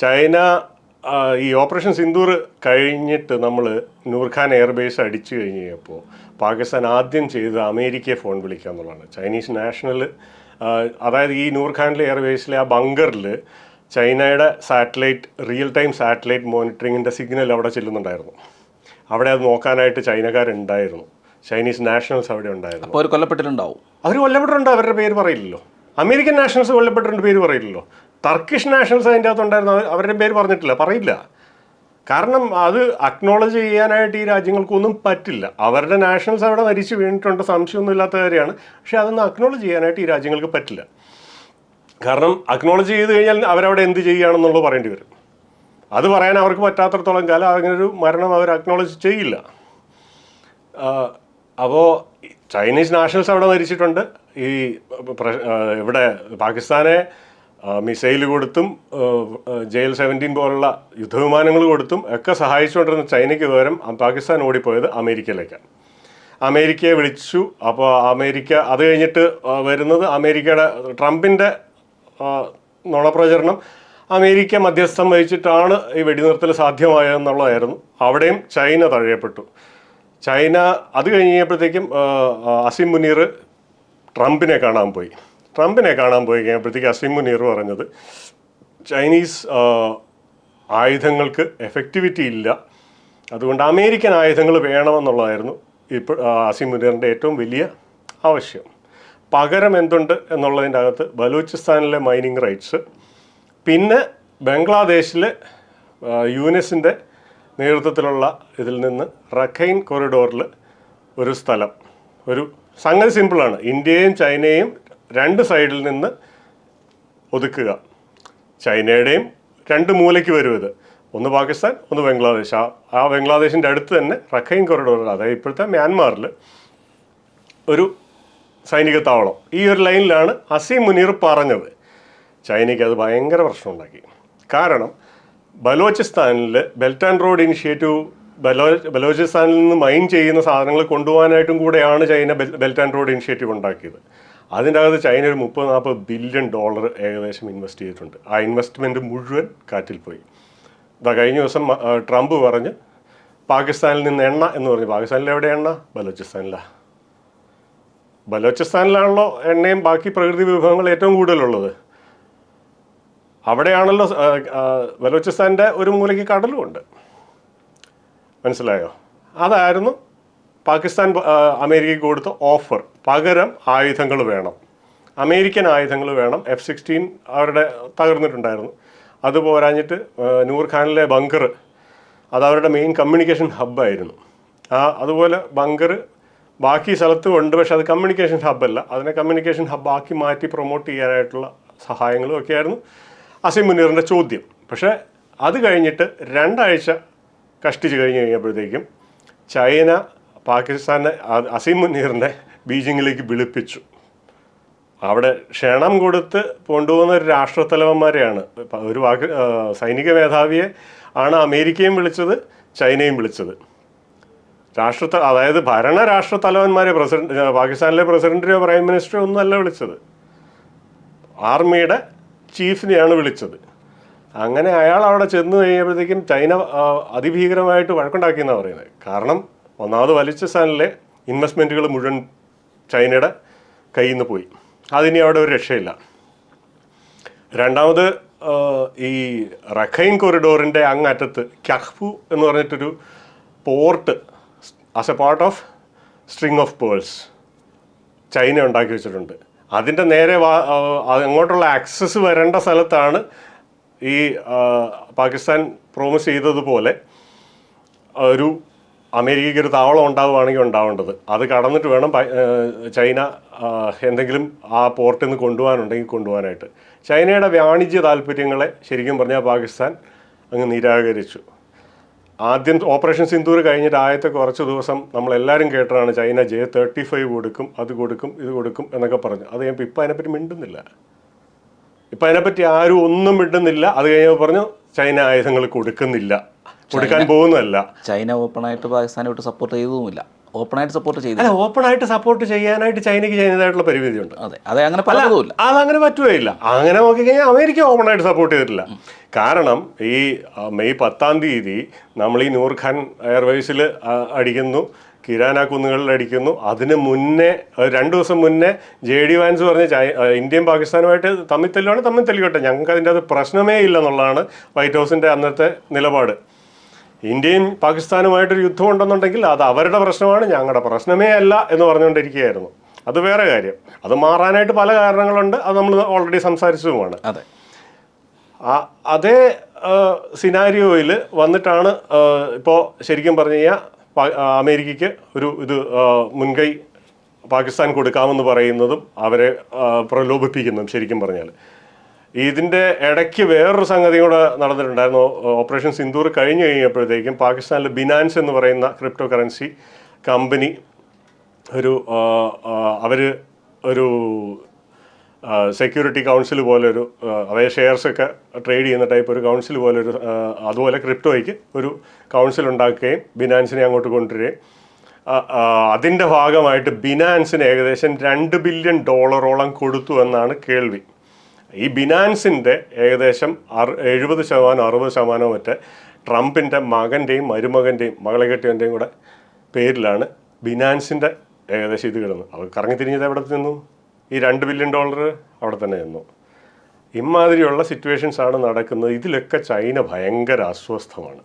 China ഈ operation Sindoor കഴിഞ്ഞിട്ട് നമ്മൾ നൂർഖാൻ എയർബേസ് അടിച്ചു കഴിഞ്ഞ് കഴിഞ്ഞപ്പോൾ പാകിസ്ഥാൻ ആദ്യം ചെയ്തത് അമേരിക്കയെ ഫോൺ വിളിക്കുക എന്നുള്ളതാണ്. ചൈനീസ് നാഷണൽ അതായത് ഈ നൂർഖാനിലെ എയർബേസിലെ ആ ബങ്കറിൽ ചൈനയുടെ സാറ്റലൈറ്റ് റിയൽ ടൈം സാറ്റലൈറ്റ് മോണിറ്ററിങ്ങിന്റെ സിഗ്നൽ അവിടെ ചെല്ലുന്നുണ്ടായിരുന്നു. അവിടെ അത് നോക്കാനായിട്ട് ചൈനക്കാരുണ്ടായിരുന്നു. ചൈനീസ് നാഷണൽസ് അവിടെ ഉണ്ടായിരുന്നു. അപ്പോൾ അവർ കൊല്ലപ്പെട്ടിട്ടുണ്ടാവും. അവർ കൊല്ലപ്പെട്ടിട്ടുണ്ട് അവരുടെ പേര് പറയില്ലല്ലോ. അമേരിക്കൻ നാഷണൽസ് കൊല്ലപ്പെട്ടിട്ടുണ്ട് പേര് പറയില്ലല്ലോ. ടർക്കിഷ് നാഷണൽസ് അതിന്റെ അകത്തുണ്ടായിരുന്നു അവർ- അവരുടെ പേര് പറഞ്ഞിട്ടില്ല. പറയില്ല. കാരണം അത് അക്നോളജ് ചെയ്യാനായിട്ട് ഈ രാജ്യങ്ങൾക്കൊന്നും പറ്റില്ല. അവരുടെ നാഷണൽസ് അവിടെ മരിച്ചു വീണിട്ടുണ്ട്. സംശയമൊന്നും ഇല്ലാത്ത കാര്യമാണ്. പക്ഷേ അതൊന്നും അക്നോളജ് ചെയ്യാനായിട്ട് ഈ രാജ്യങ്ങൾക്ക് പറ്റില്ല. കാരണം അക്നോളജ് ചെയ്ത് കഴിഞ്ഞാൽ അവരവിടെ എന്ത് ചെയ്യുകയാണെന്നുള്ളത് പറയേണ്ടി വരും. അത് പറയാൻ അവർക്ക് പറ്റാത്തടത്തോളം കാലം അങ്ങനൊരു മരണം അവർ അക്നോളജ് ചെയ്യില്ല. അപ്പോൾ ചൈനീസ് നാഷണൽസ് അവിടെ മരിച്ചിട്ടുണ്ട്. ഈ ഇവിടെ പാകിസ്ഥാനെ മിസൈൽ കൊടുത്തും ജെ എൽ സെവന്റീൻ പോലുള്ള യുദ്ധവിമാനങ്ങൾ കൊടുത്തും ഒക്കെ സഹായിച്ചുകൊണ്ടിരുന്ന ചൈനയ്ക്ക് പകരം പാകിസ്ഥാൻ ഓടിപ്പോയത് അമേരിക്കയിലേക്കാണ് അമേരിക്കയെ വിളിച്ചു. അപ്പോൾ അമേരിക്ക അത് കഴിഞ്ഞിട്ട് വരുന്നത് അമേരിക്കയുടെ ട്രംപിന്റെ നുണപ്രചരണം. അമേരിക്ക മധ്യസ്ഥം വഹിച്ചിട്ടാണ് ഈ വെടിനിർത്തൽ സാധ്യമായതെന്നുള്ളതായിരുന്നു അവിടെയും ചൈന തഴയപ്പെട്ടു. ചൈന അത് കഴിഞ്ഞപ്പോഴത്തേക്കും അസിം മുനീർ ട്രംപിനെ കാണാൻ പോയി. ട്രംപിനെ കാണാൻ പോയി കഴിഞ്ഞപ്പോഴത്തേക്ക് അസിം മുനീർ പറഞ്ഞത് ചൈനീസ് ആയുധങ്ങൾക്ക് എഫക്റ്റിവിറ്റി ഇല്ല. അതുകൊണ്ട് അമേരിക്കൻ ആയുധങ്ങൾ വേണമെന്നുള്ളതായിരുന്നു ഇപ്പോൾ അസിം മുനീറിന്റെ ഏറ്റവും വലിയ ആവശ്യം. പകരം എന്തുണ്ട് എന്നുള്ളതിന്റെ അകത്ത് ബലൂചിസ്ഥാനിലെ മൈനിങ് റൈറ്റ്സ് പിന്നെ ബംഗ്ലാദേശിലെ യുനെസിന്റെ നേതൃത്വത്തിലുള്ള ഇതിൽ നിന്ന് റഖൈൻ കോറിഡോറിൽ ഒരു സ്ഥലം. ഒരു സംഗതി സിമ്പിളാണ് ഇന്ത്യയും ചൈനയും രണ്ട് സൈഡിൽ നിന്ന് ഒതുക്കുക. ചൈനയുടെയും രണ്ട് മൂലയ്ക്ക് വരും ഇത് ഒന്ന് പാകിസ്ഥാൻ ഒന്ന് ബംഗ്ലാദേശ്. ആ ആ ബംഗ്ലാദേശിന്റെ അടുത്ത് തന്നെ റഖൈൻ കൊറിഡോർ അതായത് ഇപ്പോഴത്തെ മ്യാൻമാറിൽ ഒരു സൈനിക താവളം. ഈ ഒരു ലൈനിലാണ് അസീം മുനീർ പറഞ്ഞത്. ചൈനയ്ക്ക് അത് ഭയങ്കര പ്രശ്നമുണ്ടാക്കി കാരണം ബലോചിസ്ഥാനിൽ ബെൽറ്റ് ആൻഡ് റോഡ് ഇനിഷ്യേറ്റീവ് ബലോ ബലോചിസ്ഥാനിൽ നിന്ന് മൈൻ ചെയ്യുന്ന സാധനങ്ങൾ കൊണ്ടുപോകാനായിട്ടും കൂടെയാണ് ചൈന ബെൽ- ബെൽറ്റ് ആൻഡ് റോഡ് ഇനിഷ്യേറ്റീവ് ഉണ്ടാക്കിയത്. അതിന്റെ അകത്ത് ചൈന ഒരു മുപ്പത് നാൽപ്പത് ബില്യൺ ഡോളർ ഏകദേശം ഇൻവെസ്റ്റ് ചെയ്തിട്ടുണ്ട്. ആ ഇൻവെസ്റ്റ്മെന്റ് മുഴുവൻ കാറ്റിൽ പോയി. ഇതാ കഴിഞ്ഞ ദിവസം ട്രംപ് പറഞ്ഞ് പാകിസ്ഥാനിൽ നിന്ന് എണ്ണ എന്ന് പറഞ്ഞു. പാകിസ്ഥാനിൽ എവിടെ എണ്ണ? ബലോചിസ്ഥാനിലാണ് ബലോചിസ്ഥാനിലാണല്ലോ എണ്ണയും ബാക്കി പ്രകൃതി വിഭവങ്ങൾ ഏറ്റവും കൂടുതലുള്ളത്. അവിടെയാണല്ലോ ബലോചിസ്ഥാന്റെ ഒരു മൂലയ്ക്ക് കടലും ഉണ്ട് മനസ്സിലായോ? അതായിരുന്നു പാകിസ്ഥാൻ അമേരിക്കയ്ക്ക് കൊടുത്ത ഓഫർ. പകരം ആയുധങ്ങൾ വേണം. അമേരിക്കൻ ആയുധങ്ങൾ വേണം. എഫ് സിക്സ്റ്റീൻ അവരുടെ തകർന്നിട്ടുണ്ടായിരുന്നു. അത് പോരാഞ്ഞിട്ട് നൂർഖാനിലെ ബങ്കർ അത് അവരുടെ മെയിൻ കമ്മ്യൂണിക്കേഷൻ ഹബ്ബായിരുന്നു ആ അതുപോലെ ബങ്കർ ബാക്കി സ്ഥലത്തും ഉണ്ട് പക്ഷെ അത് കമ്മ്യൂണിക്കേഷൻ ഹബ്ബല്ല അതിനെ കമ്മ്യൂണിക്കേഷൻ ഹബ്ബാക്കി മാറ്റി പ്രൊമോട്ട് ചെയ്യാനായിട്ടുള്ള സഹായങ്ങളും ഒക്കെ ആയിരുന്നു അസീം മുനീറിന്റെ ചോദ്യം. പക്ഷേ അത് കഴിഞ്ഞിട്ട് രണ്ടാഴ്ച കഷ്ടിച്ച് കഴിഞ്ഞ് കഴിഞ്ഞപ്പോഴത്തേക്കും ചൈന പാകിസ്ഥാനെ അസീം മുനീറിനെ ബീജിങ്ങിലേക്ക് വിളിപ്പിച്ചു. അവിടെ ക്ഷണം കൊടുത്ത് കൊണ്ടുപോകുന്ന ഒരു രാഷ്ട്രത്തലവന്മാരെയാണ്. ഒരു വാക്ക് സൈനിക മേധാവിയെ ആണ് അമേരിക്കയും വിളിച്ചത് ചൈനയും വിളിച്ചത്. രാഷ്ട്ര അതായത് ഭരണ രാഷ്ട്ര തലവന്മാരെ പ്രസിഡന്റ് പാകിസ്ഥാനിലെ പ്രസിഡന്റിനെയോ പ്രൈം മിനിസ്റ്ററോ ഒന്നുമല്ല വിളിച്ചത്. ആർമിയുടെ ചീഫിനെയാണ് വിളിച്ചത്. അങ്ങനെ അയാൾ അവിടെ ചെന്ന് കഴിഞ്ഞപ്പോഴത്തേക്കും ചൈന അതിഭീകരമായിട്ട് വഴക്കുണ്ടാക്കിയെന്നാണ് പറയുന്നത്. കാരണം ഒന്നാമത് വലിച്ച സ്ഥാനിലെ ഇൻവെസ്റ്റ്മെന്റുകൾ മുഴുവൻ ചൈനയുടെ കയ്യിൽ നിന്ന് പോയി. അതിനി അവിടെ ഒരു രക്ഷയില്ല. രണ്ടാമത് ഈ റഖൈൻ കൊറിഡോറിന്റെ അങ്ങറ്റത്ത് ക്യഹ്പു എന്ന് പറഞ്ഞിട്ടൊരു port as a part of string of pearls China ഉണ്ടാക്കി വെച്ചിട്ടുണ്ട്. അതിന്റെ നേരെ അങ്ങോട്ടുള്ള ആക്സസ് വരേണ്ട സ്ഥലത്താണ് ഈ പാകിസ്ഥാൻ പ്രോമിസ് ചെയ്തതുപോലെ ഒരു അമേരിക്കയ്ക്ക് ഒരു താവളം ഉണ്ടാവുകയാണെങ്കിൽ ഉണ്ടാവേണ്ടത്. അത് കടന്നിട്ട് വേണം ചൈന എന്തെങ്കിലും ആ പോർട്ടിൽ നിന്ന് കൊണ്ടുപോകാനുണ്ടെങ്കിൽ കൊണ്ടുപോകാനായിട്ട്. ചൈനയുടെ വാണിജ്യ താല്പര്യങ്ങളെ ശരിക്കും പറഞ്ഞാൽ പാകിസ്ഥാൻ അങ്ങ് നിരാകരിച്ചു. ആദ്യം ഓപ്പറേഷൻ സിന്ദൂർ കഴിഞ്ഞിട്ട് ആദ്യത്തെ കുറച്ച് ദിവസം നമ്മളെല്ലാവരും കേട്ടതാണ് ചൈന ജെ തേർട്ടി ഫൈവ് കൊടുക്കും അത് കൊടുക്കും ഇത് കൊടുക്കും എന്നൊക്കെ പറഞ്ഞു. അത് കഴിയുമ്പോൾ ഇപ്പം അതിനെപ്പറ്റി മിണ്ടുന്നില്ല. ഇപ്പം അതിനെപ്പറ്റി ആരും ഒന്നും മിണ്ടുന്നില്ല. അത് കഴിഞ്ഞപ്പോൾ പറഞ്ഞു ചൈന ആയുധങ്ങൾ കൊടുക്കുന്നില്ല. കൊടുക്കാൻ പോകുന്നതല്ല. ചൈന ഓപ്പണായിട്ട് പാകിസ്ഥാനെ വിട്ട് സപ്പോർട്ട് ചെയ്തതുമില്ല. ഓപ്പണായിട്ട് സപ്പോർട്ട് ചെയ്തു അല്ല ഓപ്പണായിട്ട് സപ്പോർട്ട് ചെയ്യാനായിട്ട് ചൈനയ്ക്ക് ചെയ്യുന്നതായിട്ടുള്ള പരിമിതിയുണ്ട്. അതെ അതെ അങ്ങനെ പലതുമില്ല. അതങ്ങനെ പറ്റുകയില്ല. അങ്ങനെ നോക്കിക്കഴിഞ്ഞാൽ അമേരിക്ക ഓപ്പൺ ആയിട്ട് സപ്പോർട്ട് ചെയ്തിട്ടില്ല കാരണം ഈ മെയ് പത്താം തീയതി നമ്മൾ ഈ നൂർഖാൻ എയർവേസിൽ അടിക്കുന്നു കിരാന കുന്നുകളിൽ അടിക്കുന്നു. അതിന് മുന്നേ രണ്ട് ദിവസം മുന്നേ ജെ ഡി വാൻസ് പറഞ്ഞ ഇന്ത്യയും പാകിസ്ഥാനുമായിട്ട് തമ്മിൽ തെല്ലുവാണ് തമ്മിൽ തല്ലിക്കോട്ടെ ഞങ്ങൾക്ക് അതിന്റെ അത് പ്രശ്നമേ ഇല്ല എന്നുള്ളതാണ് വൈറ്റ് ഹൗസിന്റെ അന്നത്തെ നിലപാട്. ഇന്ത്യയും പാകിസ്ഥാനുമായിട്ടൊരു യുദ്ധം ഉണ്ടെന്നുണ്ടെങ്കിൽ അത് അവരുടെ പ്രശ്നമാണ് ഞങ്ങളുടെ പ്രശ്നമേ അല്ല എന്ന് പറഞ്ഞുകൊണ്ടിരിക്കുകയായിരുന്നു. അത് വേറെ കാര്യം. അത് മാറാനായിട്ട് പല കാരണങ്ങളുണ്ട് അത് നമ്മൾ ഓൾറെഡി സംസാരിച്ചതുമാണ്. അതെ. ആ അതേ സിനാരിയോയിൽ വന്നിട്ടാണ് ഇപ്പോൾ ശരിക്കും പറഞ്ഞു കഴിഞ്ഞാൽ അമേരിക്കയ്ക്ക് ഒരു ഇത് മുൻകൈ പാകിസ്ഥാൻ കൊടുക്കാമെന്ന് പറയുന്നതും അവരെ പ്രലോഭിപ്പിക്കുന്നതും ശരിക്കും പറഞ്ഞാൽ ഇതിന്റെ ഇടയ്ക്ക് വേറൊരു സംഗതി കൂടെ നടന്നിട്ടുണ്ടായിരുന്നു. ഓപ്പറേഷൻ സിന്ദൂർ കഴിഞ്ഞു കഴിഞ്ഞപ്പോഴത്തേക്കും പാകിസ്ഥാനിലെ ബിനാൻസ് എന്ന് പറയുന്ന ക്രിപ്റ്റോ കറൻസി കമ്പനി ഒരു അവർ ഒരു സെക്യൂരിറ്റി കൗൺസിൽ പോലെ ഒരു അവയെ ഷെയർസ് ഒക്കെ ട്രേഡ് ചെയ്യുന്ന ടൈപ്പ് ഒരു കൗൺസിൽ പോലെ ഒരു അതുപോലെ ക്രിപ്റ്റോയ്ക്ക് ഒരു കൗൺസിൽ ഉണ്ടാക്കുകയും ബിനാൻസിനെ അങ്ങോട്ട് കൊണ്ടുവരികയും. അതിന്റെ ഭാഗമായിട്ട് ബിനാൻസിന് ഏകദേശം രണ്ട് ബില്യൺ ഡോളറോളം കൊടുത്തു എന്നാണ് കേൾവി. ഈ ബിനാൻസിന്റെ ഏകദേശം അറു എഴുപത് ശതമാനം അറുപത് ശതമാനവും മറ്റേ ട്രംപിന്റെ മകന്റെയും മരുമകന്റെയും മകളെ കെട്ടിയവന്റെയും കൂടെ പേരിലാണ് ബിനാൻസിന്റെ ഏകദേശം ഇത് കിടന്നു അവർ കറങ്ങിത്തിരിഞ്ഞത് എവിടെ നിന്നു? ഈ രണ്ട് ബില്യൺ ഡോളർ അവിടെ തന്നെ നിന്നു. ഇമാതിരിയുള്ള സിറ്റുവേഷൻസ് ആണ് നടക്കുന്നത്. ഇതിലൊക്കെ ചൈന ഭയങ്കര അസ്വസ്ഥമാണ്.